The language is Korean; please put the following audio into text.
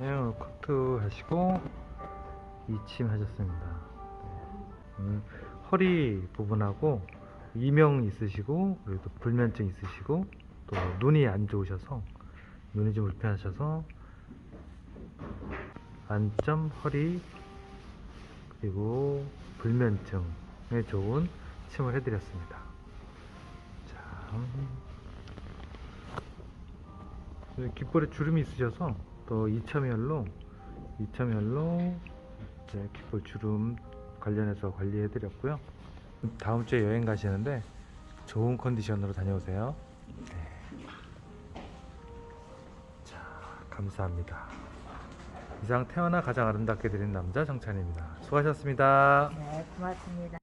네, 오늘 코트 하시고 이침 하셨습니다. 네. 오늘 허리 부분하고 이명 있으시고 그리고 또 불면증 있으시고 또 눈이 안 좋으셔서 눈이 좀 불편하셔서 안점 허리 그리고 불면증에 좋은 침을 해드렸습니다. 자, 음. 귓볼에 주름이 있으셔서 또 이첨열로 이첨열로 이제 귓볼 주름 관련해서 관리해 드렸고요. 다음 주에 여행 가시는데 좋은 컨디션으로 다녀오세요. 네. 자, 감사합니다. 이상 태어나 가장 아름답게 드린 남자 정찬입니다. 수고하셨습니다. 네, 고맙습니다.